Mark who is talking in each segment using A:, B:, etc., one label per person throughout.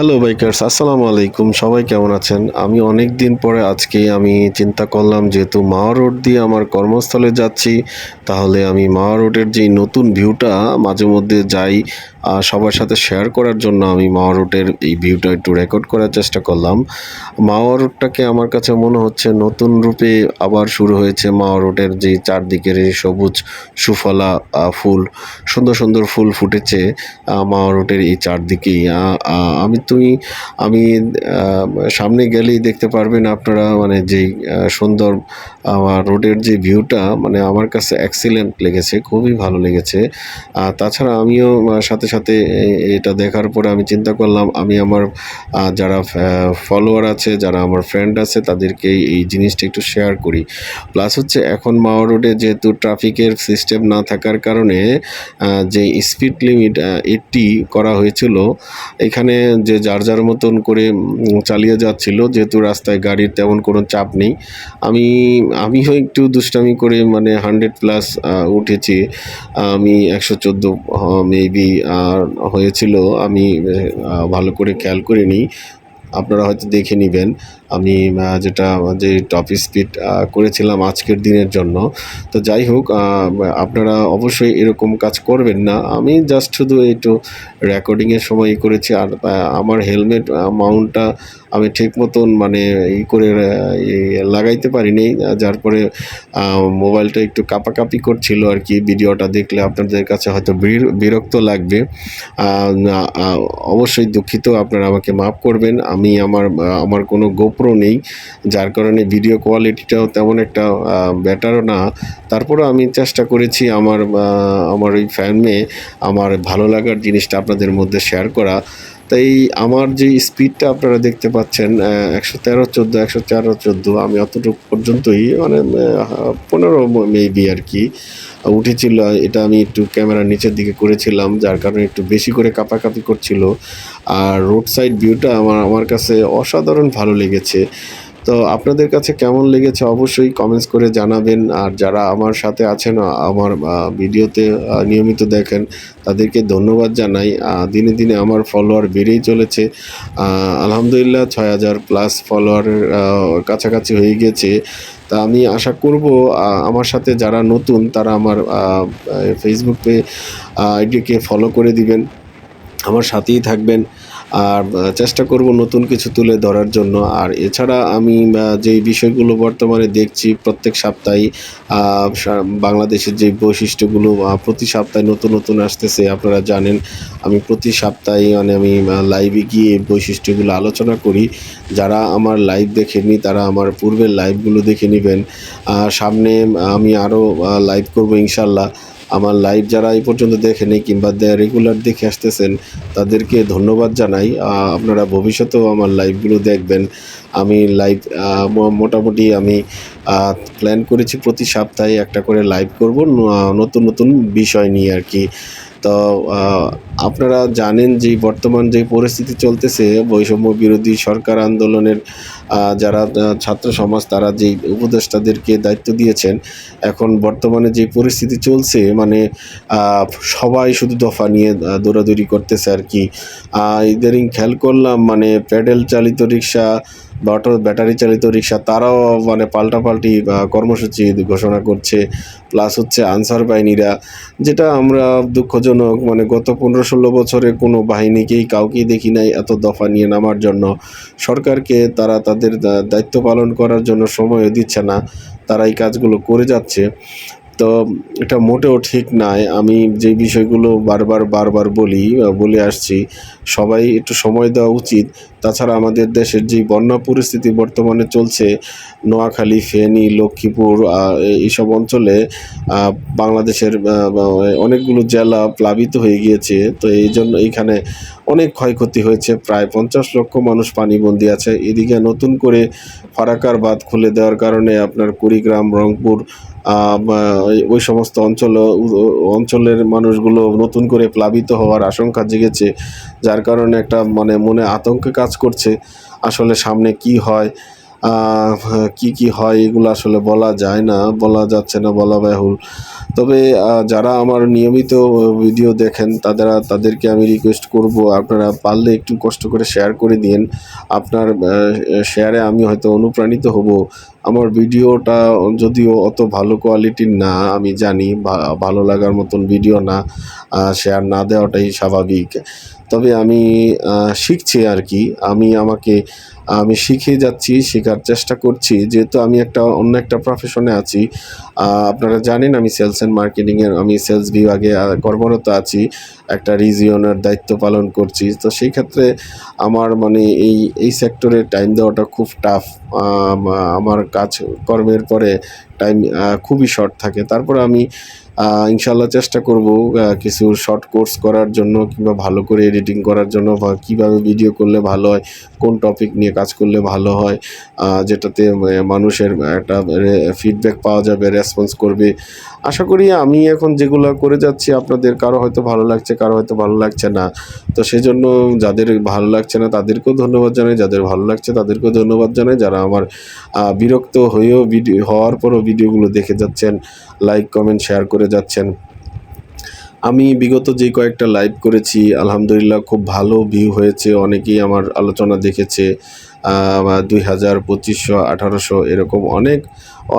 A: Hello bikers আসসালামু আলাইকুম সবাই কেমন আছেন? আমি অনেক দিন পরে আজকে আমি চিন্তা করলাম, যেহেতু মাওয়া রোড দিয়ে আমার কর্মস্থলে যাচ্ছি, তাহলে আমি মাওয়া রোডের যে নতুন ভিউটা মাঝে মধ্যে যাই সবার সাথে শেয়ার করার জন্য আমি মাওয়া রোডের এই ভিউটা একটু রেকর্ড করার চেষ্টা করলাম। মাওয়া রোডটাকে আমার কাছে মনে হচ্ছে নতুন রূপে আবার শুরু হয়েছে মাওয়া রোডের যে চারদিকের এই সবুজ সুফলা ফুল সুন্দর সুন্দর ফুল ফুটেছে মাওয়া রোডের এই চারদিকেই। আমি তুমি আমি সামনে গেলেই দেখতে পারবেন আপনারা মানে আহ, সুন্দর রোডের যে ভিউটা মানে আমার কাছে এক্সিলেন্ট লেগেছে খুবই ভালো লেগেছে। তাছাড়া আমিও সাথে সাথে এটা দেখার পরে আমি চিন্তা করলাম, আমি আমার যারা ফলোয়ার আছে, যারা আমার ফ্রেন্ড আছে, তাদেরকে এই জিনিসটা একটু শেয়ার করি। প্লাস হচ্ছে, এখন মাওয়া রোডে যেহেতু ট্রাফিকের সিস্টেম না থাকার কারণে যে স্পিড লিমিট এইটটি করা হয়েছিল, এখানে যে যার যার মতন করে চালিয়ে যাচ্ছিল, যেহেতু রাস্তায় গাড়ির তেমন কোনো চাপ নেই, আমি, আমিও একটু দুষ্টামি করে মানে হান্ড্রেড প্লাস উঠেছি আমি একশো চোদ্দ মেবি হয়েছিল, আমি ভালো করে খেয়াল করিনি আপনারা হয়তো দেখে নেবেন, আমি যেটা যে টপ স্পিড করেছিলাম আজকের দিনের জন্য। তো যাই হোক আপনারা অবশ্যই এরকম কাজ করবেন না। আমি জাস্ট শুধু একটু রেকর্ডিংয়ের সময় করেছি, আর আমার হেলমেট মাউন্টটা আমি ঠিক মতন মানে ই করে লাগাইতে পারিনি, যার পরে মোবাইলটা একটু কাপাকাপি করছিল আর কি, ভিডিওটা দেখলে আপনাদের কাছে হয়তো বির- বিরক্ত লাগবে। অবশ্যই দুঃখিত, আপনারা আমাকে মাফ করবেন, আমি আমার আমার কোনো গোপ্রো নেই, যার কারণে ভিডিও কোয়ালিটিটাও তেমন একটা বেটারও না। তারপরেও আমি চেষ্টা করেছি আমার আমার ওই ফ্যানে আমার ভালো লাগার জিনিসটা আপনাদের মধ্যে শেয়ার করা। তাই আমার যে স্পিডটা আপনারা দেখতে পাচ্ছেন একশো তেরো, চোদ্দ, একশো তেরো চোদ্দ, আমি অতটুকু পর্যন্তই মানে পনেরো মেবি আর কি উঠেছিল। এটা আমি একটু ক্যামেরার নিচের দিকে করেছিলাম, যার কারণে একটু বেশি করে কাঁপাকাঁপি করছিল। আর রোড সাইড ভিউটা আমার আমার কাছে অসাধারণ ভালো লেগেছে। তো আপনাদের কাছে কেমন লেগেছে অবশ্যই কমেন্টস করে জানাবেন। আর যারা আমার সাথে আছেন আমার ভিডিওতে নিয়মিত দেখেন, তাদেরকে ধন্যবাদ জানাই। দিনে দিনে আমার ফলোয়ার বেড়েই চলেছে। আলহামদুলিল্লাহ ছয় হাজার প্লাস ফলোয়ারের কাছাকাছি হয়ে গেছে। তা আমি আশা করব আমার সাথে যারা নতুন, তারা আমার ফেসবুকে আইডিকে ফলো করে দিবেন। আমার সাথেই থাকবেন। আর চেষ্টা করব নতুন কিছু তুলে ধরার জন্য। আর এছাড়া আমি যেই বিষয়গুলো বর্তমানে দেখছি প্রত্যেক সপ্তাহে বাংলাদেশের যে বৈশিষ্ট্যগুলো প্রতি সপ্তাহে নতুন নতুন আসতেছে, আপনারা জানেন। আমি প্রতি সপ্তাহে মানে আমি লাইভে গিয়ে বৈশিষ্ট্যগুলো আলোচনা করি। যারা আমার লাইভ দেখেননি, তারা আমার পূর্বের লাইভগুলো দেখে নেবেন। সামনে, আমি আরও লাইভ করব ইনশাল্লাহ। আমার লাইভ যারা এই পর্যন্ত দেখেনি কিংবা রেগুলার দেখে আসতেছেন, তাদেরকে ধন্যবাদ জানাই। আপনারা ভবিষ্যতেও আমার লাইভগুলো দেখবেন। আমি লাইভ মোটামুটি আমি প্ল্যান করেছি প্রতি সপ্তাহে একটা করে লাইভ করব নতুন নতুন বিষয় নিয়ে আর কি। তো আপনারা জানেন যে বর্তমান যে পরিস্থিতি চলতেছে, বৈষম্য বিরোধী সরকার আন্দোলনের যারা ছাত্র সমাজ, তারা যেই উপদেষ্টাদেরকে দায়িত্ব দিয়েছেন, এখন বর্তমানে যে পরিস্থিতি চলছে মানে সবাই শুধু দফা নিয়ে দৌড়াদৌড়ি করতেছে আর কি। ইদারিং খেয়াল করলাম মানে প্যাডেল চালিত রিক্সা অটো, ব্যাটারি চালিত রিক্সা, তারাও মানে পাল্টাপাল্টি কর্মসূচি ঘোষণা করছে। প্লাস হচ্ছে আনসার বাহিনীরা, যেটা আমরা দুঃখজনক মানে গত পনেরো ষোলো বছরে কোনো বাহিনীকেই কাউকেই দেখি নাই এত দফা নিয়ে নামার জন্য। সরকারকে তারা তাদের দায়িত্ব পালন করার জন্য সময়ও দিচ্ছে না। তারা এই কাজগুলো করে যাচ্ছে। তো এটা মোটেও ঠিক নয় আমি যে বিষয়গুলো বারবার বারবার বলি বলে আসছি, সবাই একটু সময় দেওয়া উচিত। তাছাড়া আমাদের দেশের যে বন্যা পরিস্থিতি বর্তমানে চলছে, নোয়াখালী, ফেনী, লক্ষ্মীপুর এই- এইসব অঞ্চলে বাংলাদেশের অনেকগুলো জেলা প্লাবিত হয়ে গিয়েছে। তো এই জন্য এইখানে অনেক ক্ষয়ক্ষতি হয়েছে। প্রায় পঞ্চাশ লক্ষ মানুষ পানিবন্দী আছে। এদিকে নতুন করে ফারাকার বাঁধ খুলে দেওয়ার কারণে আপনার কুড়িগ্রাম, রংপুর ওই- সমস্ত অঞ্চল অঞ্চলের মানুষগুলো নতুন করে প্লাবিত হওয়ার আশঙ্কা জেগেছে, যার কারণে একটা মানে মনে আতঙ্ক কাজ করছে। আসলে সামনে কি হয় কি কি হয় এগুলো আসলে বলা যায় না, বলা যাচ্ছে না, বলা বাহুল তবে যারা আমার নিয়মিত ভিডিও দেখেন তারা তাদেরকে আমি রিকোয়েস্ট করব, আপনারা পারলে একটু কষ্ট করে শেয়ার করে দিন আপনার শেয়ারে আমি হয়তো অনুপ্রাণিত হব। আমার ভিডিওটা যদিও অত ভালো কোয়ালিটির না, আমি জানি ভালো লাগার মতন ভিডিও না শেয়ার না দেওয়াটাই স্বাভাবিক। তবে আমি শিখছি আর কি। আমি আমাকে, আমি শিখে যাচ্ছি, শেখার চেষ্টা করছি। যেহেতু আমি একটা, অন্য একটা প্রফেশনে আছি আপনারা জানেন আমি সেলস অ্যান্ড মার্কেটিংয়ের আমি সেলস বিভাগে কর্মরত আছি, একটা রিজিয়নের দায়িত্ব পালন করছি। তো সেই ক্ষেত্রে আমার মানে এই এই সেক্টরে টাইম দেওয়াটা খুব টাফ আমার কাজ কর্মের পরে টাইম খুবই শর্ট থাকে। তারপর আমি ইনশাল্লাহ চেষ্টা করব কিছু শর্ট কোর্স করার জন্য কিংবা ভালো করে এডিটিং করার জন্য বা কীভাবে ভিডিও করলে ভালো হয়, কোন টপিক নিয়ে কাজ করলে ভালো হয় যেটাতে মানুষের একটা ফিডব্যাক পাওয়া যাবে রেসপন্স করবে। আশা করি আমি এখন যেগুলো করে যাচ্ছি আপনাদের কারও হয়তো ভালো লাগছে, কারও হয়তো ভালো লাগছে না। তো সেজন্য যাদের ভালো লাগছে না তাদেরকেও ধন্যবাদ জানাই, যাদের ভালো লাগছে তাদেরকেও ধন্যবাদ জানাই। যারা আমার বিরক্ত হয়েও ভিডিও হওয়ার পরও ভিডিওগুলো দেখে যাচ্ছেন, লাইক, কমেন্ট, শেয়ার করে যাচ্ছেন। আমি বিগত যে কয়েকটা লাইভ করেছি, আলহামদুলিল্লাহ খুব ভালো ভিউ হয়েছে, অনেকেই আমার আলোচনা দেখেছে। দুই হাজার পঁচিশশো, আঠারোশো এরকম অনেক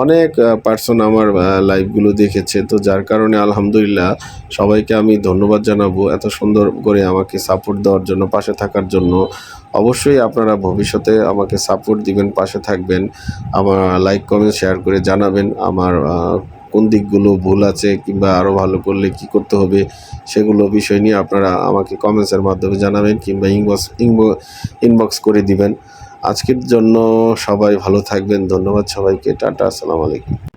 A: অনেক পার্সন আমার লাইভগুলো দেখেছে। তো যার কারণে আলহামদুলিল্লাহ সবাইকে আমি ধন্যবাদ জানাব এত সুন্দর করে আমাকে সাপোর্ট দেওয়ার জন্য, পাশে থাকার জন্য। অবশ্যই আপনারা ভবিষ্যতে আমাকে সাপোর্ট দিবেন, পাশে থাকবেন। আমার লাইক কমেন্ট শেয়ার করে জানাবেন আমার কোন দিকগুলো ভুল আছে কিংবা আরও ভালো করলে কি করতে হবে সেগুলো বিষয় নিয়ে আপনারা আমাকে কমেন্টসের মাধ্যমে জানাবেন কিংবা ইনবক্স ইনবক্স করে দিবেন। আজকের জন্য সবাই ভালো থাকবেন। ধন্যবাদ সবাইকে। টাটা আসসালামু আলাইকুম।